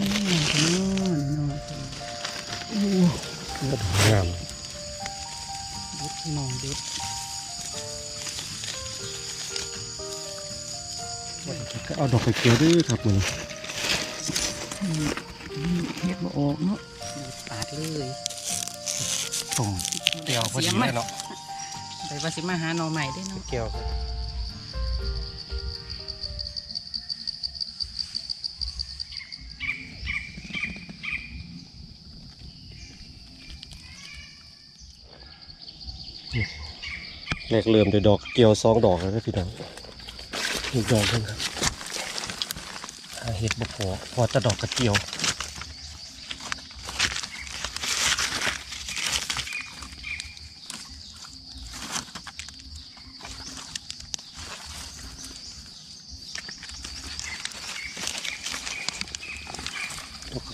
นอนนอนโอ้งามดุดพี่น้องดุดก็เอาดอกกระเจียวด้วยครับมันอืมเฮ็ดบ่ออกเนาะดูดปาดเลยต้มเตียวพอดีสีงมันเนาะไปว่าสิมาหาหน่อใหม่ได้เนาะเกี่ยว แรกเริ่มด้วยดอกเกี่ยวสองดอกแล้วพี่น้องอีกดอกหนึงครับเห็ดบ่พอพอแต่ดอกกระเจียว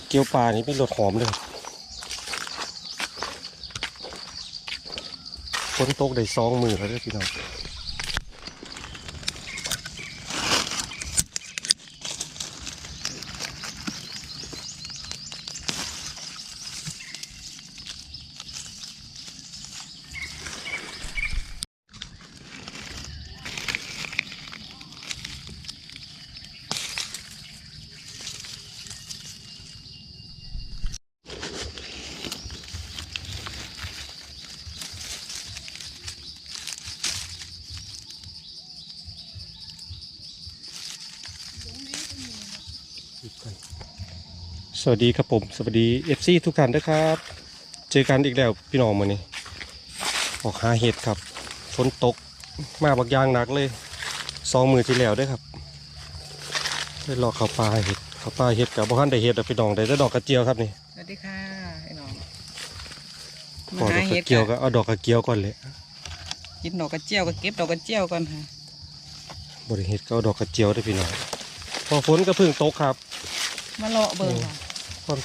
เกี๊ยวปลานี่เป็นรสหอมเลย ฝนตกได้สองมือแล้วเด้อพี่น้อง สวัสดีครับผมสวัสดีเอฟซีทุกท่านด้วยครับ เจอกันอีกแล้วพี่น้องมือนี้ออกหาเห็ดครับฝนตกมาบักอยางหนักเลยสองมือที่แล้วเด้วยครับได้รอเขาปลาเห็ดเขาปลาเห็ดกับบ้านได้เห็ดอะพี่น้องได้แต่ดอกกระเจียวครับนี่สวัสดีค่ะพี่น้องพอดอกกระเจียวก็เอาดอกกระเจียวก่อนเลยกินดอกกระเจียวก็เก็บดอกกระเจียวก่อนค่ะบริเห็ดก็เอาดอกกระเจียวได้อพี่น้องพอฝนก็เพิ่งตกครับมาเลาะเบิ่งค่ะ คน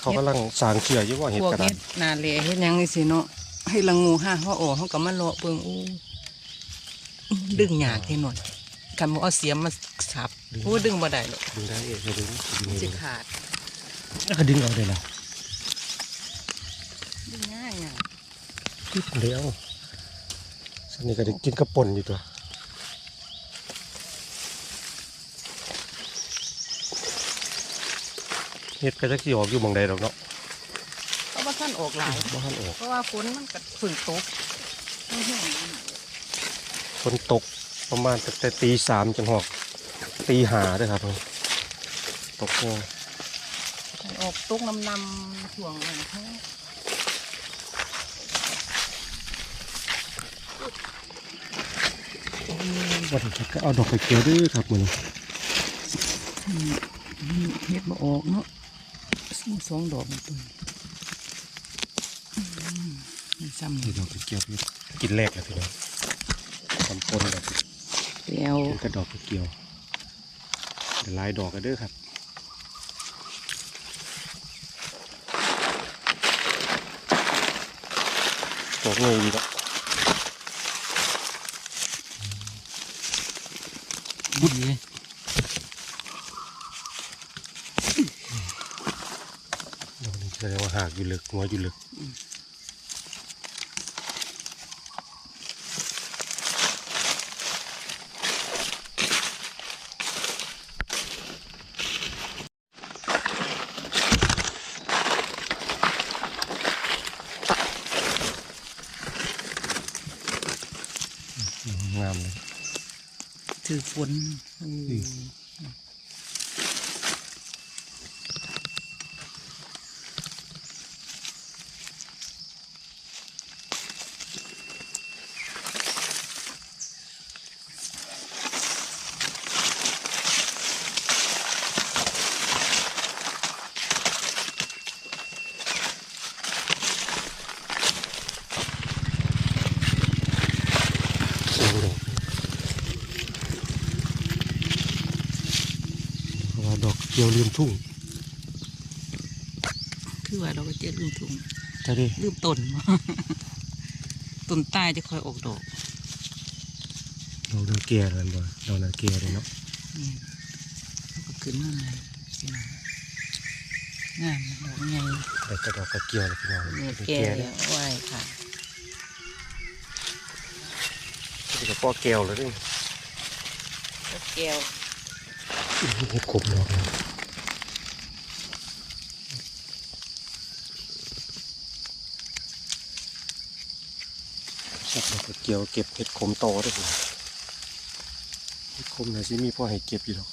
เขากำลังสร้างเชื่ออยู่ว่าเห็ดพวกกระดาเฮ็ษดนาเลเฮ็ดหยังนี่สิเนาะให้ละงูห้าเขาออกเขาก็มาเลาะเบิ่งอู้ดึงยากแค่หน่อยคันบ่เอาเสียมมาสับอู้ดึงบ่ได้หรอกดึงได้เองจะดึงดึงสิเองขาดแล้วก็ดึงเอาได้ละดึงง่ายอะปึ๊บเดียวสันนี้ก็ได้กินกระป่นอยู่ตัว เห็ดก็จะขี่ออกอยู่หมองใดดอกเนาะเพราะว่าท่านออกหลายบ้านออกเพราะว่าฝนมันก็ฝนตกฝนตกประมาณตั้งแต่ตีสามจนหอกตีหาด้วยครับตกแห้งออกตกน้ำนำช่วงนั้นเขาวันนี้ก็เอาดอกกระเจียวด้วยครับมือนี้ เฮ็ดบ่ออกเนาะ สู้สองดอกมันตัวนี่ซ้ำนี่นี่ดอกกระเจียวพี่กินแรกแล้วพี่น้องทำปนแบบแล้วกินกระดอกกระเจียวเดี๋ยวลายดอกกันเด้อครับดอกเงยอีกแล้วบุญเลย ดอกนี้แสดงว่าหาก อยู่ลึกหัวอยู่ลึกงามเลยถือฝนอืม สวยดอกเพราะว่าดอกเกียวเลียมทุ่ง คือว่าเราก็เจ็ดลืมถุงใช่ดิลืมต้นมาต้นใต้จะคอยออกดอกดอกนาเกียนั่นบ่ดอกนาเกียเลยเนาะนี่แล้วก็ขึ้นมาเลยพี่น้องงามดอกใหญ่แต่กระดอกกระเกี่ยวเลยพี่น้องนี่เป็นแก่แก่แล้เนี่ยวไหวค่ะนี่ก็ป้อแก้วเลยเด้อแก้วเห็ดขมดอกเลยชักดอกกระ เกี่ยวเก็บเห็ดขมโตด้วยพี่น้องเห็ดขมเนี่ยสิมีพ่อให้เก็บอยู่หรอก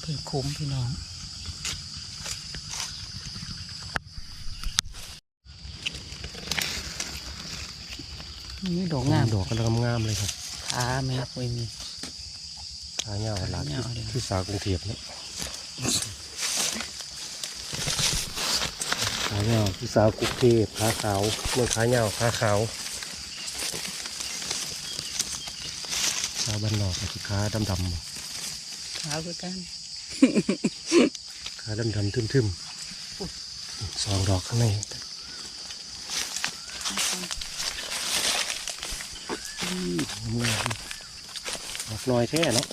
เพิ่งคุ้มพี่น้องนี่ดอกงาม ดอกกำลังงามๆเลยครับขาแม่คุยมีขาเงาหลานขาเหงาเลยที่สาวกรุงเทพเนี่ย ขาเงาที่สาวกรุงเทพขาขาวเมืองขาเงาขาขาวชาวบ้านนอกก็คือขาดำดำขาวคือกันๆขาดำดำๆทึมๆสองดอกข้างในอืมงามๆดอกน้อยแท้เนาะ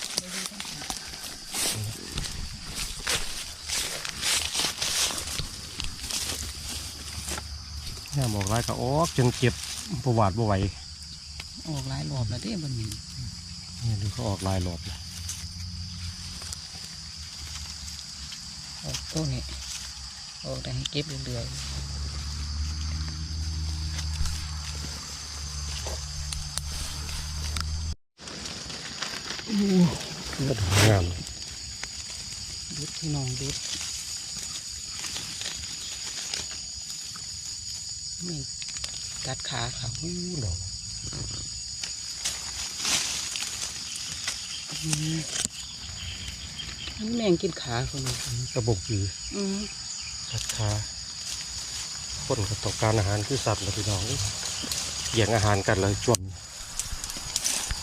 งามออกไรก็ออกจนเก็บประวัติบ่ไหวออกหลายรอบแล้วเด้บนนี้เนี่ยดูเขาออกลายหลอดเลยออกตัวนี้ออกได้ให้เก็บเรื่อยก็ดอกงามๆดุดพี่น้องดุด นี่ตัดขาเขาอู้ดอกอืมมันแมงกินขาคนนี้กระบอกจืออืมราคาคนกับต้องการอาหารคือสัตว์เลยพี่น้องแย่งอาหารกันเลยช่วง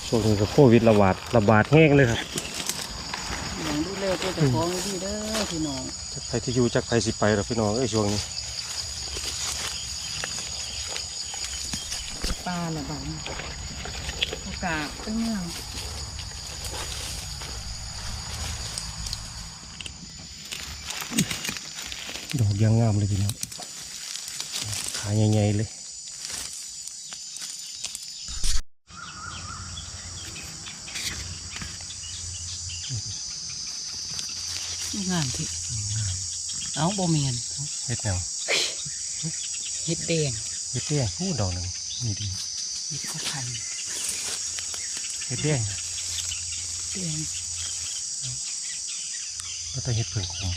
ช่วงนี้ก็โควิดระบาดระบาดแห้งเลยครับหนังดูแลตัวเจ้าของให้ดีเด้อพี่น้องจักไปที่อยู่จักไปสิไปแล้วพี่น้องเอ้ยช่วงนี้ ลาละบาดนี้โอกาสเป็นเมืองดอกยางงามเลยพี่น้องขาใหญ่ๆเลยงามที่เอาบ่เมียนเอาเฮ็ดแนวเฮ็ดแดงเฮ็ดแดงอู้ดอกหนึ่งนี่ดี เฮ็ดข้าวไข่เฮ็ดแดงแดงแล้วต้องเฮ็ดเพิ่งคม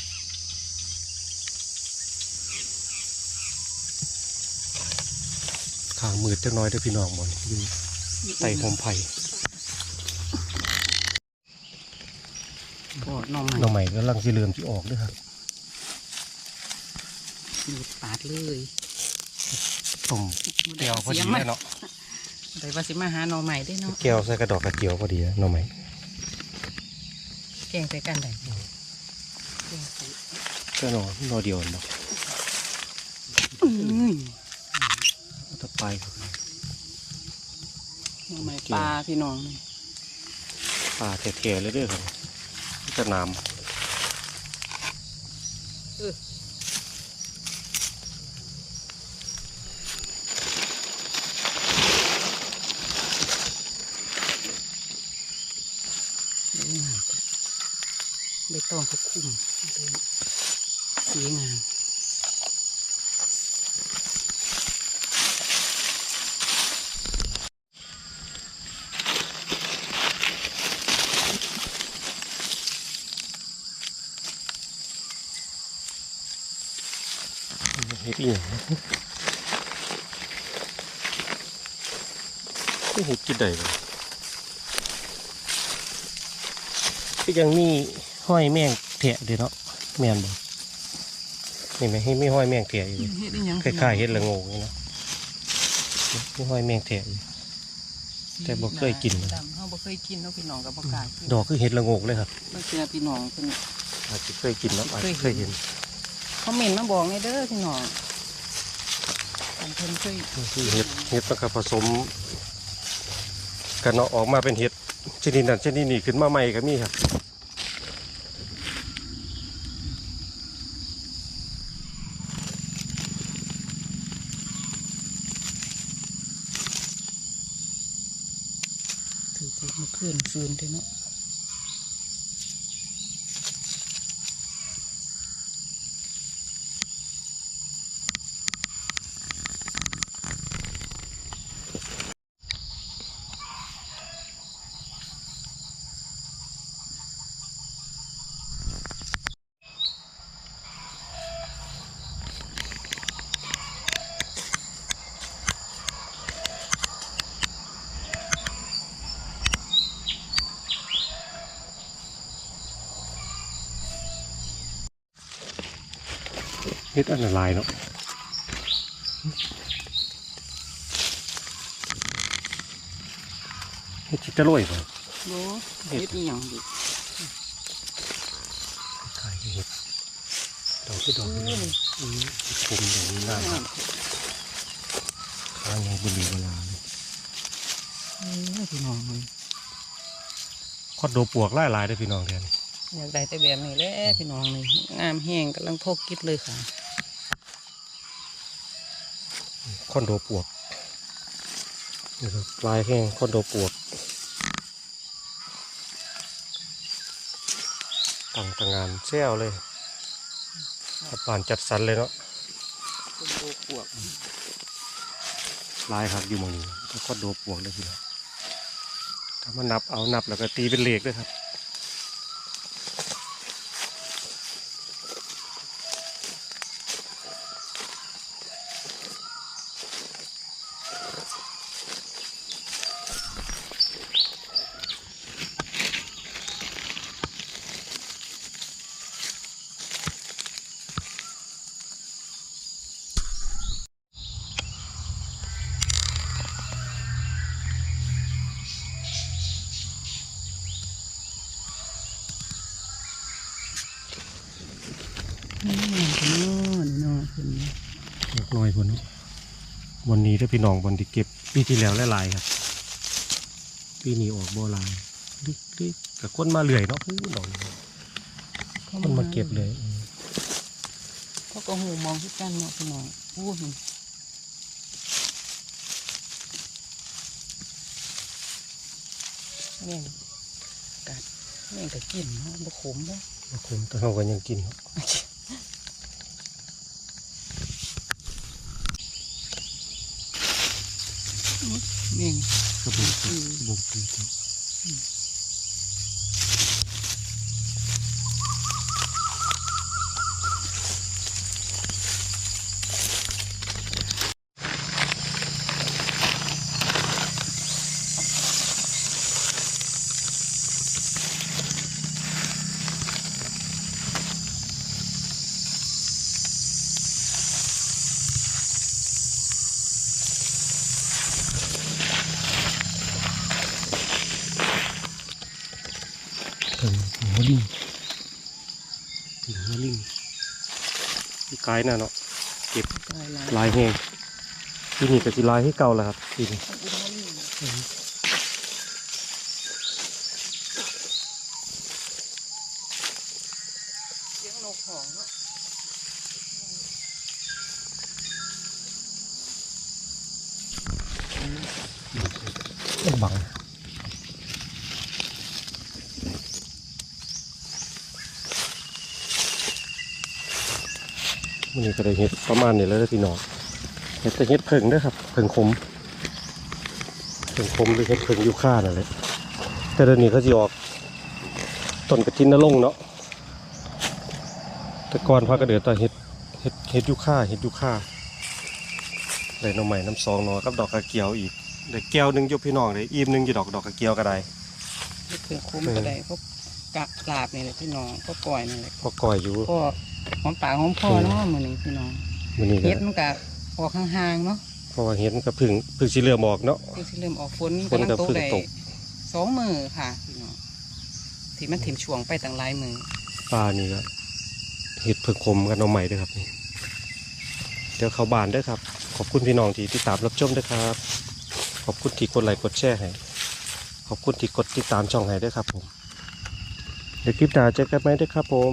ข้างมืดจักหน้อยเด้อพี่น้องหมดอยู่ใต้โฮมไผ่ก็น้องใหม่น้องใหม่ก็ลังสิเริ่มที่ออกเด้วยครับหยุดปาดเลยต้มแก้วพอดีเสียงเลมายเนาะ ได้ว่าสิมาหาน้องใหม่ได้เนาะแก้วใส่กระดอกกระเจียวพอดีนะน้องใหม่แกงใส่กันได้แกงใส่ก็นอนนอเดียวเนาะอื้อเอาตะไปครับน้องใหม่ปลาพี่น้องนี่ปลาแท้ๆเลยเด้อครับจะน้เออเดี๋ยวงามจ้ะใบตองเขาคุ้มเลยสีงามเฮ็ดอีหยังไม่ห็ดกินได้เลย ก็ยังมีห้อยแมงแถะเด้เนาะแม่นบ่นี่ไหมให้มีห้อยแมงแถะอยู่เลยเฮ็ดอีหยังคล้ายๆเห็ดละโงกนี่เนาะมีห้อยแมงแถะอยู่ แต่บ่เคยกินเลย ดำเฮาบ่เคยกินเนาะพี่น้องกับบ่กล้ากินดอกคือเห็ดละโงกเลยครับบางทีนะพี่น้องเพิ่น อาจจะเคยกินเนาะอาจจะเคยเห็นเขาเมนต์มาบอกไงเด้อพี่น้องอันเพิ่นเคยนี่คือเห็ดเห็ดมันก็ผสมกันเนาะออกมาเป็นเห็ด ชนิดนั้นชนิดนี้ขึ้นมาใหม่ก็มีครับถือไปเมื่อคืนฟืนเด้เนาะ เห็ดอันละลายเนาะเห็ดจิตะโรยป่ะโอ้เฮ็ดอีหยังดิขายเห็ดดอกที่ดอกนี่อืมคุมอย่างนี้น่ารักขายไงบุรีเวลาเลยเออพี่น้องมันคอดโดปวกไล่ลายได้อพี่น้องแทนอยากได้แต่แบบนี้แหละพี่น้องนี่งามแห้งกำลังพกกิดเลยค่ะ คอนโดปวกนี่ครับลายแห้งคอนโดปวกตั้งตางานเซลเลยรัฐบานจัดสรรเลยเนาะเป็นโบปวกลายครับอยู่หมองนี้ก็คอนโดปวกเลยพี่น้องถ้ามันนับเอานับแล้วก็ตีเป็นเลขด้วยครับ นี่นเนาะเพิ่น เล็ก น้อยคนวันนี้ถ้าพี่น้องวันที่เก็บปีที่แล้วหลายๆครับปีนี้ออกบ่หลายลิกลิกกับคนมาเลื่อยเนาะอู้ดอกนี่คนมาเก็บเลยอืมเขาก็หูมองที่กันเนาะพี่น้องอู้หูแม่งกัดแม่งก็กินเนาะบ่ขมบ่มาคุมแต่เขาก็ยังกินเนาะ แม่ง กระบุกอืมบุกตีเนาะถึงหัวลิงถึงหัวลิงที่ กายน่ะเนาะเก็บตายหลายลายแห้งที่นี่ก็สิลายให้เก่าแล้วครับที่นี่อุดมลิงเสียงนกหองเนาะต้องบัง มันนี้ก็ได้เห็ดประมาณนี้แล้วเด้อพี่น้องเห็ดแต่เห็ดเพิ่งเด้อครับเพิ่งขมเพิ่งขมหรือเห็ดเพิ่งยูค่านั่นแหละแต่เดี๋ยวนี้เขาจะออกต้นกระทินนรงค์เนาะแต่ก่อนพาก็เดือดตาเห็ดเห็ดเห็ดยูค่าเห็ดยูค่าได้หน้องใหม่น้ำซองเนาะกับดอกกระเกียวอีกได้แก้วหนึงอยกพี่น้องได้อิ่มหนึงอยู่ดอกดอกกระเกียวก็ได้เฮ็ดเพื่อคุ้มก็ได้พวกกะลาบนี่แหละพี่น้องพวกก่อยนี่แหละพอก่อยอยู่พวก หอมปากหอมคอเนาะมือนึ่งพี่น้องมันนี่เห็ดมันกะออกห่างๆเนาะเพราะว่เห็ดมันก็เพึ่งเพึ่งสีเหลือมออกเนาะ เพิ่งสิเริ่มออกฝนฝนก็กำลังตเพิ่งไตก สองมือค่ะพี่น้องที่มันถิ่มช่วงไปต่างหลายมือปลานี่ก็เห็ดเพึ่งคมกันเอาใหม่ด้วยครับนี่เดี๋ยวเข้าบานด้วยครับ ขอบคุณพี่น้องที่ติดตามรับชมด้วยครับ ขอบคุณที่กดไลค์กดแชร์ให้ขอบคุณที่กดติดตามช่องให้ด้วยครับผมเดี๋ยวคลิปหน้าเจอกันไหมด้วยครับผม